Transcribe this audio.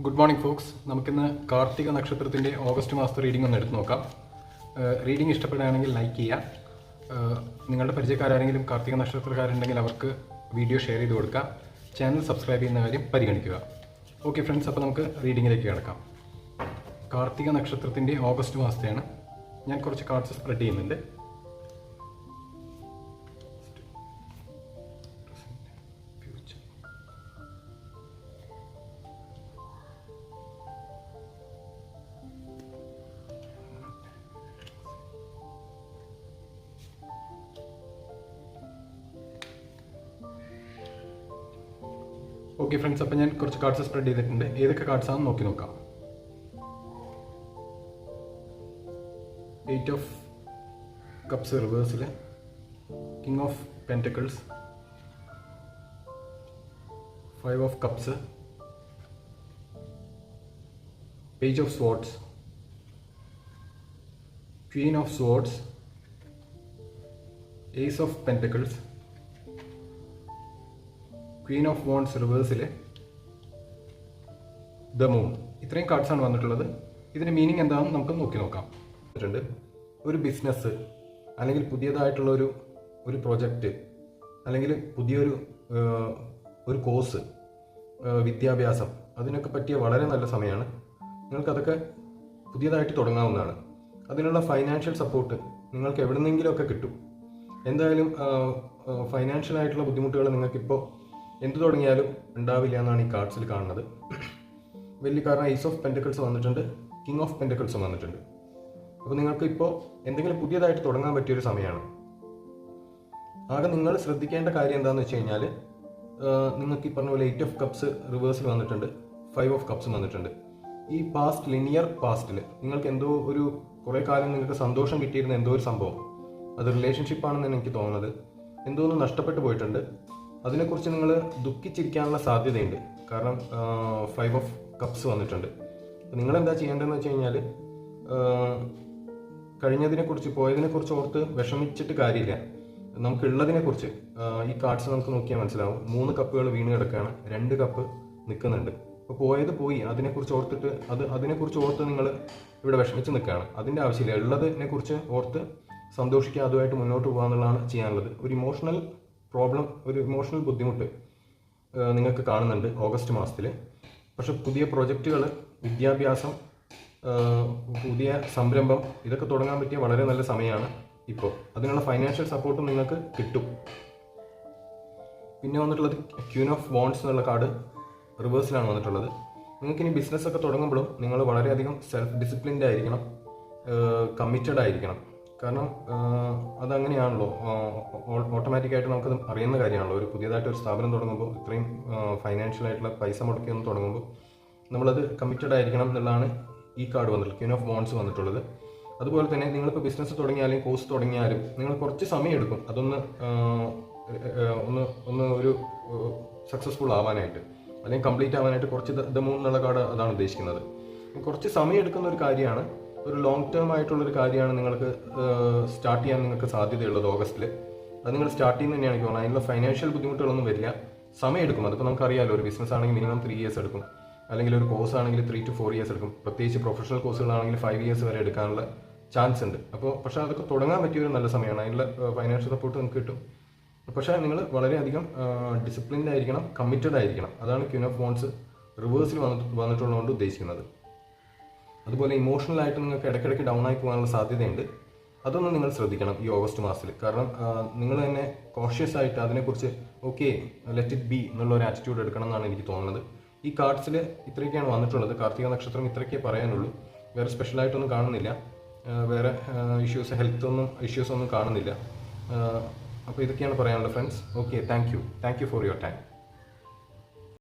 Good morning Fox നമുക്കിന്ന് കാർത്തിക നക്ഷത്രത്തിന്റെ August മാസത്തെ റീഡിംഗ് ഒന്ന് എടുത്തു നോക്കാം. റീഡിംഗ് ഇഷ്ടപ്പെടുകയാണെങ്കിൽ ലൈക്ക് ചെയ്യുക. നിങ്ങളുടെ പരിചയക്കാരെങ്കിലും കാർത്തിക നക്ഷത്രക്കാരുണ്ടെങ്കിൽ അവർക്ക് വീഡിയോ ഷെയർ ചെയ്ത് കൊടുക്കുക. ചാനൽ സബ്സ്ക്രൈബ് ചെയ്യുന്ന കാര്യം പരിഗണിക്കുക. ഓക്കെ ഫ്രണ്ട്സ് അപ്പോൾ നമുക്ക് റീഡിങ്ങിലേക്ക് കിടക്കാം. കാർത്തിക നക്ഷത്രത്തിന്റെ ഓഗസ്റ്റ് മാസത്തെയാണ്. ഞാൻ കുറച്ച് കാർഡ്സ് സ്പ്രെഡ് ചെയ്യുന്നുണ്ട്. ഓക്കെ ഫ്രണ്ട്സ് അപ്പോൾ ഞാൻ കുറച്ച് കാർഡ്സ് സ്പ്രെഡ് ചെയ്തിട്ടുണ്ട്. ഏതൊക്കെ കാർഡ്സ് ആണെന്ന് നോക്കി നോക്കാം. Eight of cups റിവേഴ്സിൽ king of pentacles five of cups page of swords queen of swords ace of pentacles queen of wands റിവേഴ്സിൽ the moon ഇത്രയും കാർഡ്സ് ആണ് വന്നിട്ടുള്ളത്. ഇതിന്റെ മീനിങ് എന്താണെന്ന് നമുക്ക് നോക്കി നോക്കാം. ണ്ട്. ഒരു ബിസിനസ് അല്ലെങ്കിൽ പുതിയതായിട്ടുള്ള ഒരു ഒരു പ്രൊജക്റ്റ് അല്ലെങ്കിൽ പുതിയൊരു ഒരു കോഴ്സ് വിദ്യാഭ്യാസം അതിനൊക്കെ പറ്റിയ വളരെ നല്ല സമയമാണ്. നിങ്ങൾക്കതൊക്കെ പുതിയതായിട്ട് തുടങ്ങാവുന്നതാണ്. അതിനുള്ള ഫൈനാൻഷ്യൽ സപ്പോർട്ട് നിങ്ങൾക്ക് എവിടെ നിന്നെങ്കിലുമൊക്കെ കിട്ടും. എന്തായാലും ഫൈനാൻഷ്യൽ ആയിട്ടുള്ള ബുദ്ധിമുട്ടുകൾ നിങ്ങൾക്കിപ്പോൾ എന്ത് തുടങ്ങിയാലും ഉണ്ടാവില്ല എന്നാണ് ഈ കാർഡ്സിൽ കാണുന്നത്. വലിയ കാരണം ഐസ് ഓഫ് പെന്റക്കിൾസ് വന്നിട്ടുണ്ട് കിങ് ഓഫ് പെന്റക്കിൾസും വന്നിട്ടുണ്ട്. അപ്പോൾ നിങ്ങൾക്ക് ഇപ്പോൾ എന്തെങ്കിലും പുതിയതായിട്ട് തുടങ്ങാൻ പറ്റിയൊരു സമയമാണ്. ആകെ നിങ്ങൾ ശ്രദ്ധിക്കേണ്ട കാര്യം എന്താണെന്ന് വെച്ച് കഴിഞ്ഞാൽ നിങ്ങൾക്ക് ഈ പറഞ്ഞ പോലെ എയ്റ്റ് ഓഫ് കപ്സ് റിവേഴ്സിൽ വന്നിട്ടുണ്ട് ഫൈവ് ഓഫ് കപ്സ് വന്നിട്ടുണ്ട്. ഈ പാസ്റ്റ് ലിനിയർ പാസ്റ്റിൽ നിങ്ങൾക്ക് എന്തോ ഒരു കുറേ കാലം നിങ്ങൾക്ക് സന്തോഷം കിട്ടിയിരുന്ന എന്തോ ഒരു സംഭവം. അത് റിലേഷൻഷിപ്പാണെന്ന് എനിക്ക് തോന്നുന്നത്. എന്തോ ഒന്ന് നഷ്ടപ്പെട്ടു പോയിട്ടുണ്ട്. അതിനെക്കുറിച്ച് നിങ്ങൾ ദുഃഖിച്ചിരിക്കാനുള്ള സാധ്യതയുണ്ട്. കാരണം ഫൈവ് ഓഫ് കപ്സ് വന്നിട്ടുണ്ട്. അപ്പോൾ നിങ്ങൾ എന്താ ചെയ്യേണ്ടതെന്ന് വെച്ച് കഴിഞ്ഞാൽ കഴിഞ്ഞതിനെക്കുറിച്ച് പോയതിനെക്കുറിച്ച് ഓർത്ത് വിഷമിച്ചിട്ട് കാര്യമില്ല. നമുക്കുള്ളതിനെക്കുറിച്ച് ഈ കാർഡ്സ് നമുക്ക് നോക്കിയാൽ മനസ്സിലാവും. മൂന്ന് കപ്പുകൾ വീണ് കിടക്കുകയാണ്. രണ്ട് കപ്പ് നിൽക്കുന്നുണ്ട്. അപ്പോൾ പോയത് പോയി. അതിനെക്കുറിച്ച് ഓർത്തിട്ട് അത് അതിനെക്കുറിച്ച് ഓർത്ത് നിങ്ങൾ ഇവിടെ വിഷമിച്ച് നിൽക്കുകയാണ്. അതിന്റെ ആവശ്യമില്ല. ഉള്ളതിനെക്കുറിച്ച് ഓർത്ത് സന്തോഷിക്കുക അതുമായിട്ട് മുന്നോട്ട് പോകുക എന്നുള്ളതാണ് ചെയ്യാനുള്ളത്. ഒരു ഇമോഷണൽ പ്രോബ്ലം ഒരു ഇമോഷണൽ ബുദ്ധിമുട്ട് നിങ്ങൾക്ക് കാണുന്നുണ്ട് ഓഗസ്റ്റ് മാസത്തിൽ പക്ഷെ പുതിയ പ്രൊജക്റ്റുകൾ വിദ്യാഭ്യാസം പുതിയ സംരംഭം ഇതൊക്കെ തുടങ്ങാൻ പറ്റിയ വളരെ നല്ല സമയമാണ് ഇപ്പോൾ അതിനുള്ള ഫൈനാൻഷ്യൽ സപ്പോർട്ടും നിങ്ങൾക്ക് കിട്ടും. പിന്നെ വന്നിട്ടുള്ളത് ക്യൂൻ ഓഫ് ബോൺസ് എന്നുള്ള കാർഡ് റിവേഴ്സിലാണ് വന്നിട്ടുള്ളത്. നിങ്ങൾക്ക് ഇനി ബിസിനസ് ഒക്കെ തുടങ്ങുമ്പോഴും നിങ്ങൾ വളരെയധികം സെൽഫ് ഡിസിപ്ലിൻഡ് ആയിരിക്കണം കമ്മിറ്റഡ് ആയിരിക്കണം. കാരണം അതങ്ങനെയാണല്ലോ. ഓട്ടോമാറ്റിക്കായിട്ട് നമുക്കത് അറിയുന്ന കാര്യമാണല്ലോ. ഒരു പുതിയതായിട്ട് ഒരു സ്ഥാപനം തുടങ്ങുമ്പോൾ ഇത്രയും ഫൈനാൻഷ്യൽ ആയിട്ടുള്ള പൈസ മുടക്കി ഒന്ന് തുടങ്ങുമ്പോൾ നമ്മളത് കമ്മിറ്റഡ് ആയിരിക്കണം എന്നുള്ളതാണ് ഈ കാർഡ് വന്നിട്ടുള്ളത്. ക്യൂൻ ഓഫ് ബോൺസ് വന്നിട്ടുള്ളത്. അതുപോലെ തന്നെ നിങ്ങളിപ്പോൾ ബിസിനസ് തുടങ്ങിയാലും കോഴ്സ് തുടങ്ങിയാലും നിങ്ങൾ കുറച്ച് സമയം എടുക്കും അതൊന്ന് ഒന്ന് ഒന്ന് ഒരു സക്സസ്ഫുൾ ആവാനായിട്ട്. അല്ലെങ്കിൽ കംപ്ലീറ്റ് ആവാനായിട്ട് കുറച്ച് ദ മൂൺ എന്നുള്ള കാർഡ് അതാണ് ഉദ്ദേശിക്കുന്നത്. കുറച്ച് സമയം എടുക്കുന്ന ഒരു കാര്യമാണ്. ഒരു ലോങ് ടേം ആയിട്ടുള്ള ഒരു കാര്യമാണ് നിങ്ങൾക്ക് സ്റ്റാർട്ട് ചെയ്യാൻ നിങ്ങൾക്ക് സാധ്യതയുള്ളത് ഓഗസ്റ്റിൽ അത് നിങ്ങൾ സ്റ്റാർട്ട് ചെയ്യുന്ന തന്നെയാണ്. എനിക്ക് അതിനുള്ള ഫൈനാൻഷ്യൽ ബുദ്ധിമുട്ടുകളൊന്നും വരില്ല. സമയം എടുക്കും അതിപ്പോൾ നമുക്കറിയാമല്ലോ ഒരു ബിസിനസ് ആണെങ്കിൽ മിനിമം ത്രീ ഇയേഴ്സ് എടുക്കും. അല്ലെങ്കിൽ ഒരു കോഴ്സ് ആണെങ്കിൽ ത്രീ ടു ഫോർ ഇയേഴ്സ് എടുക്കും. പ്രത്യേകിച്ച് പ്രൊഫഷണൽ കോഴ്സുകളാണെങ്കിൽ ഫൈവ് ഇയേഴ്സ് വരെ എടുക്കാനുള്ള ചാൻസ് ഉണ്ട്. അപ്പോൾ പക്ഷേ അതൊക്കെ തുടങ്ങാൻ പറ്റിയ ഒരു നല്ല സമയമാണ്. അതിനുള്ള ഫൈനാൻഷ്യൽ സപ്പോർട്ട് നിങ്ങൾക്ക് കിട്ടും. പക്ഷേ നിങ്ങൾ വളരെയധികം ഡിസിപ്ലിൻഡ് ആയിരിക്കണം കമ്മിറ്റഡ് ആയിരിക്കണം. അതാണ് ക്യൂൻ ഓഫ് ബോൺസ് റിവേഴ്സിൽ വന്നിട്ട് വന്നിട്ടുള്ളതുകൊണ്ട് ഉദ്ദേശിക്കുന്നത്. അതുപോലെ ഇമോഷണൽ ആയിട്ട് നിങ്ങൾക്ക് ഇടയ്ക്കിടയ്ക്ക് ഡൗൺ ആയി പോകാനുള്ള സാധ്യതയുണ്ട്. അതൊന്നും നിങ്ങൾ ശ്രദ്ധിക്കണം ഈ ഓഗസ്റ്റ് മാസത്തിൽ. കാരണം നിങ്ങൾ തന്നെ കോഷ്യസ് ആയിട്ട് അതിനെക്കുറിച്ച് ഓക്കെ ലെറ്റ് ഇറ്റ് ബി എന്നുള്ള ഒരു ആറ്റിറ്റ്യൂഡ് എടുക്കണം എന്നാണ് എനിക്ക് തോന്നുന്നത്. ഈ കാർഡ്സിൽ ഇത്രയൊക്കെയാണ് വന്നിട്ടുള്ളത്. കാർത്തിക നക്ഷത്രം ഇത്രയൊക്കെ പറയാനുള്ളൂ. വേറെ സ്പെഷ്യലായിട്ടൊന്നും കാണുന്നില്ല. വേറെ ഇഷ്യൂസ് ഹെൽത്ത് ഒന്നും ഇഷ്യൂസ് ഒന്നും കാണുന്നില്ല. അപ്പോൾ ഇതൊക്കെയാണ് പറയാനുള്ളത് friends okay thank you thank you for your time